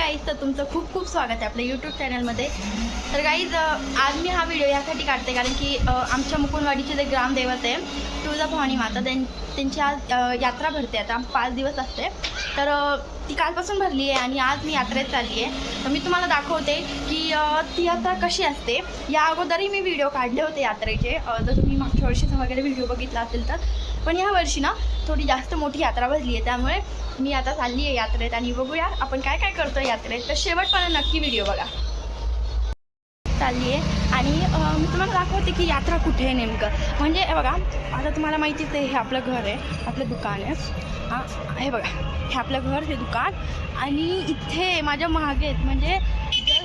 Guys तर तुमचं खूप खूप स्वागत आहे आपल्या यूट्यूब चॅनलमध्ये तर गाईज आज मी हा व्हिडिओ यासाठी काढते कारण की आमच्या मुकुंदवाडीचे जे ग्रामदैवत आहे तुळजाभवानी माता त्यां त्यांची आज यात्रा भरते. आता पाच दिवस असते. तर ती कालपासून भरली आहे आणि आज मी यात्रेत चालली आहे. तर मी तुम्हाला दाखवते की ती यात्रा कशी असते. या अगोदरही मी व्हिडिओ काढले होते यात्रेचे. जर तुम्ही मागच्या वर्षीचा वगैरे व्हिडिओ बघितला असेल तर पण या वर्षी ना थोडी जास्त मोठी यात्रा भरली आहे. त्यामुळे मी आता चालली आहे यात्रेत आणि बघूया आपण काय काय करतो यात्रेत. तर शेवटपर्यंत नक्की व्हिडिओ बघा. चालली आहे. आणि मी तुम्हाला दाखवते की यात्रा कुठे आहे नेमकं. म्हणजे बघा आता तुम्हाला माहितीच आहे हे आपलं घर आहे आपलं दुकान आहे. हां हे बघा हे आपलं घर हे दुकान. आणि इथे माझ्या मागे आहेत म्हणजे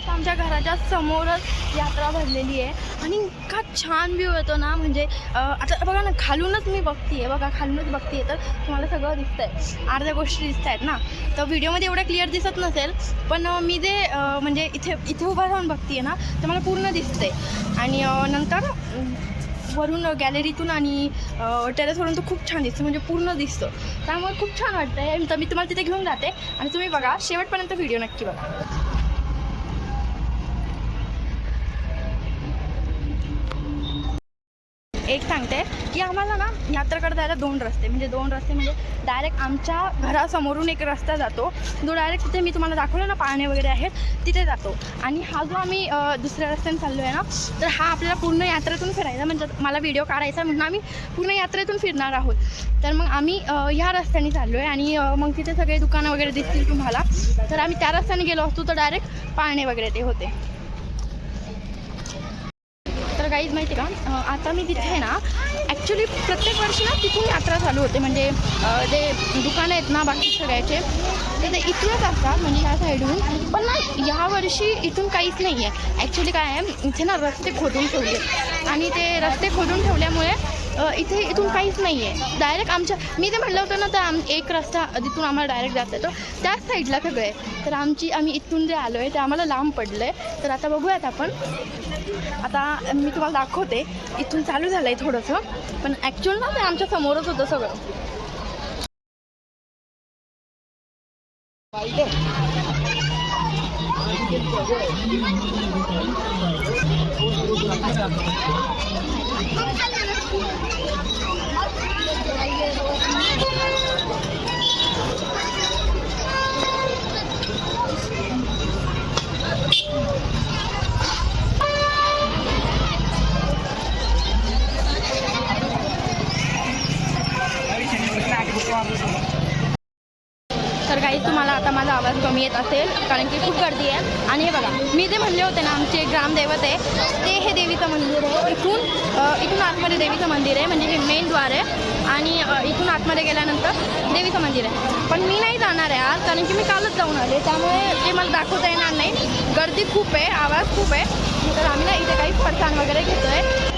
आमच्या घराच्या समोरच यात्रा भरलेली आहे. आणि इतका छान व्ह्यू येतो ना म्हणजे आता बघा ना खालूनच मी बघते आहे बघा खालूनच बघते तर तुम्हाला सगळं दिसतंय. अर्ध्या गोष्टी दिसत आहेत ना. तर व्हिडिओमध्ये एवढं क्लिअर दिसत नसेल पण मी जे म्हणजे इथे इथे उभं राहून बघते ना तर मला पूर्ण दिसते आणि नंतर वरून गॅलरीतून आणि टेरेसवरून तो खूप छान दिसतो म्हणजे पूर्ण दिसतो. त्यामुळे खूप छान वाटतं आहे तर मी तुम्हाला तिथे घेऊन जाते. आणि तुम्ही बघा शेवटपर्यंत व्हिडिओ नक्की बघा. एक सांगते की आम्हाला ना यात्रेकडे जायला दोन रस्ते म्हणजे दोन रस्ते म्हणजे डायरेक्ट आमच्या घरासमोरून एक रस्ता जातो. जो डायरेक्ट तिथे मी तुम्हाला दाखवलं ना पाळणे वगैरे आहेत तिथे जातो. आणि हा जो आम्ही दुसऱ्या रस्त्याने चाललो आहे ना तर हा आपल्याला पूर्ण यात्रेतून फिरायचा म्हणजे मला व्हिडिओ काढायचा आहे म्हणून आम्ही पूर्ण यात्रेतून फिरणार आहोत. तर मग आम्ही ह्या रस्त्याने चाललो आहे आणि मग तिथे सगळे दुकानं वगैरे दिसतील तुम्हाला. तर आम्ही त्या रस्त्याने गेलो असतो तर डायरेक्ट पाळणे वगैरे ते होते. तर काहीच माहिती का? आता मी तिथे आहे ना ॲक्च्युली प्रत्येक वर्षी ना तिथून यात्रा चालू होते. म्हणजे जे दुकानं आहेत ना बाकी सगळ्याचे तर ते इथूनच असतात म्हणजे ह्या साईडहून. पण ना यावर्षी इथून काहीच नाही आहे ॲक्च्युली काय आहे इथे ना रस्ते खोदून ठेवले. आणि ते रस्ते खोदून ठेवल्यामुळे इथे इथून काहीच नाही आहे डायरेक्ट आमच्या मी ते म्हटलं होतं ना तर आम एक रस्ता जिथून आम्हाला डायरेक्ट जाता येतो. त्याच साईडला सगळं. आहे तर आमची आम्ही इथून जे आलो आहे ते आम्हाला लांब पडलं आहे तर आता बघूयात आपण. आता मी तुम्हाला दाखवते. इथून चालू झालं आहे थोडंसं. पण ॲक्च्युअल ना ते आमच्या समोरच होतं सगळं. येत असेल कारण की खूप गर्दी आहे. आणि हे बघा मी जे म्हणले होते ना आमचे ग्रामदैवत आहे ते हे देवीचं मंदिर आहे. इथून इथून आतमध्ये देवीचं मंदिर आहे म्हणजे हे मेन द्वार आहे. आणि इथून आतमध्ये गेल्यानंतर देवीचं मंदिर आहे. पण मी नाही जाणार आहे आज कारण की मी कालच जाऊन आले. त्यामुळे ते मला दाखवता येणार नाही. गर्दी खूप आहे आवाज खूप आहे. तर आम्ही ना इथे काही फरसाण वगैरे घेतो आहे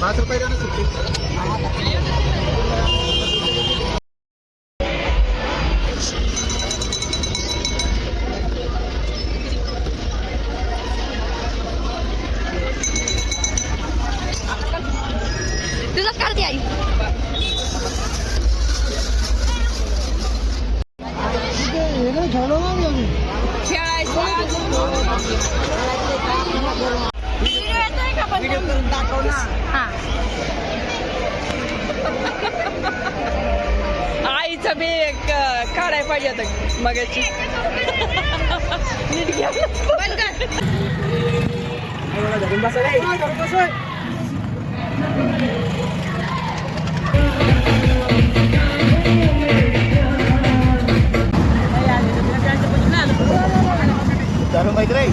पाच रुपये द्या ना सुट्टी. तुझं कर आई. तुमचं बी क- काढायला पाहिजे होतं मगाची नीट घ्या बंद कर दारू माहीत नाही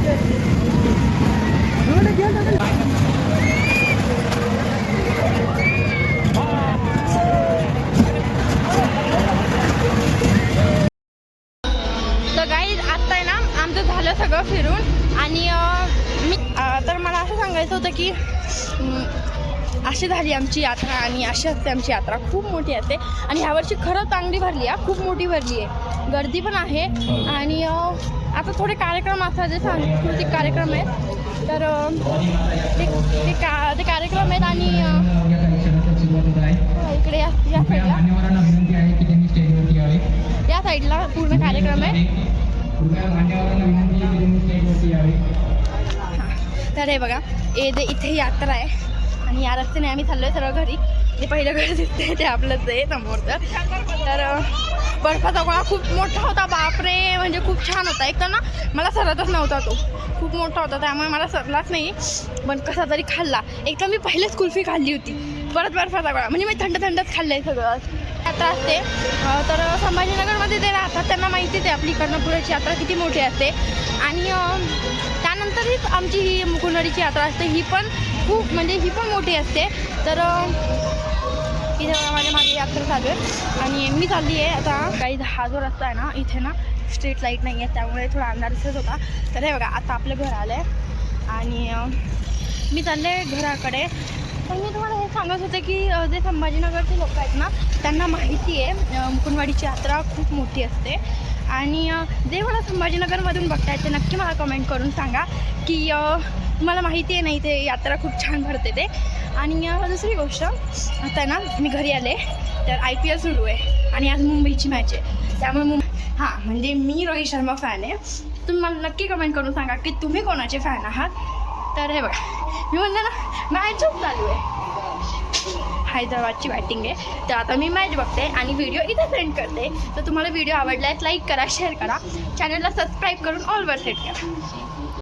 तर सांगायचं होतं की अशी झाली आमची यात्रा आणि अशी असते आमची यात्रा. खूप मोठी असते आणि ह्यावर्षी खरं चांगली भरली आहे खूप मोठी भरली आहे. गर्दी पण आहे. आणि आता थोडे कार्यक्रम असतात जे सांस्कृतिक कार्यक्रम आहेत तर ते ते का ते कार्यक्रम आहेत आणि इकडे या या साईडला या साईडला पूर्ण कार्यक्रम आहे. तर हे बघा ए जे इथे यात्रा आहे आणि या रस्त्याने आम्ही चाललो आहे सर्व घरी. जे पहिलं घर दिसते ते आपलंच आहे समोरचं. तर बर्फाचा गोळा खूप मोठा होता बापरे म्हणजे खूप छान होता. एक तर ना मला सरतच नव्हता तो. खूप मोठा होता त्यामुळे मला सरलाच नाही. पण कसा तरी खाल्ला. एक तर मी पहिलेच कुल्फी खाल्ली होती. परत बर्फाचा गोळा म्हणजे मी थंड थंडच खाल्लं आहे सगळं. यात्रा असते. तर संभाजीनगरमध्ये जे राहतात त्यांना माहितीच आहे आपली कर्णपुराची यात्रा किती मोठी असते. आणि अं, आमची ही मुकुंदरीची यात्रा असते. ही पण खूप म्हणजे ही पण मोठी असते. तर इथे माझ्या मागे यात्रा चालू आहे. आणि मी चालली आहे आता. काही हा जो रस्ता आहे ना इथे ना स्ट्रीट लाइट नाही आहे त्यामुळे थोडा अंधार दिसत होता. तर हे बघा आता आपलं घर आलं आहे आणि मी चालले घराकडे. तर मी तुम्हाला हे सांगत होते की जे संभाजीनगरचे लोक आहेत ना त्यांना माहिती आहे मुकुंदवाडीची यात्रा खूप मोठी असते. आणि जे मला संभाजीनगरमधून बघता ते नक्की मला कमेंट करून सांगा की तुम्हाला माहिती आहे नाही ते यात्रा खूप छान भरते ते. आणि दुसरी गोष्ट आता आहे ना मी घरी आले तर आय पी एल सुरू आहे आणि आज मुंबईची मॅच आहे. त्यामुळे मुंबई हां म्हणजे मी रोहित शर्मा फॅन आहे. तुम्ही मला नक्की कमेंट करून सांगा की तुम्ही कोणाचे फॅन आहात? तर हे बघा मी म्हणलं ना मॅचच चालू आहे. हैदराबादची बॅटिंग आहे. तर आता मी मॅच बघते आणि व्हिडिओ इथे सेंड करते. तर तुम्हाला व्हिडिओ आवडला लाईक करा शेअर करा. चॅनलला सबस्क्राईब करून ऑलवर सेट करा.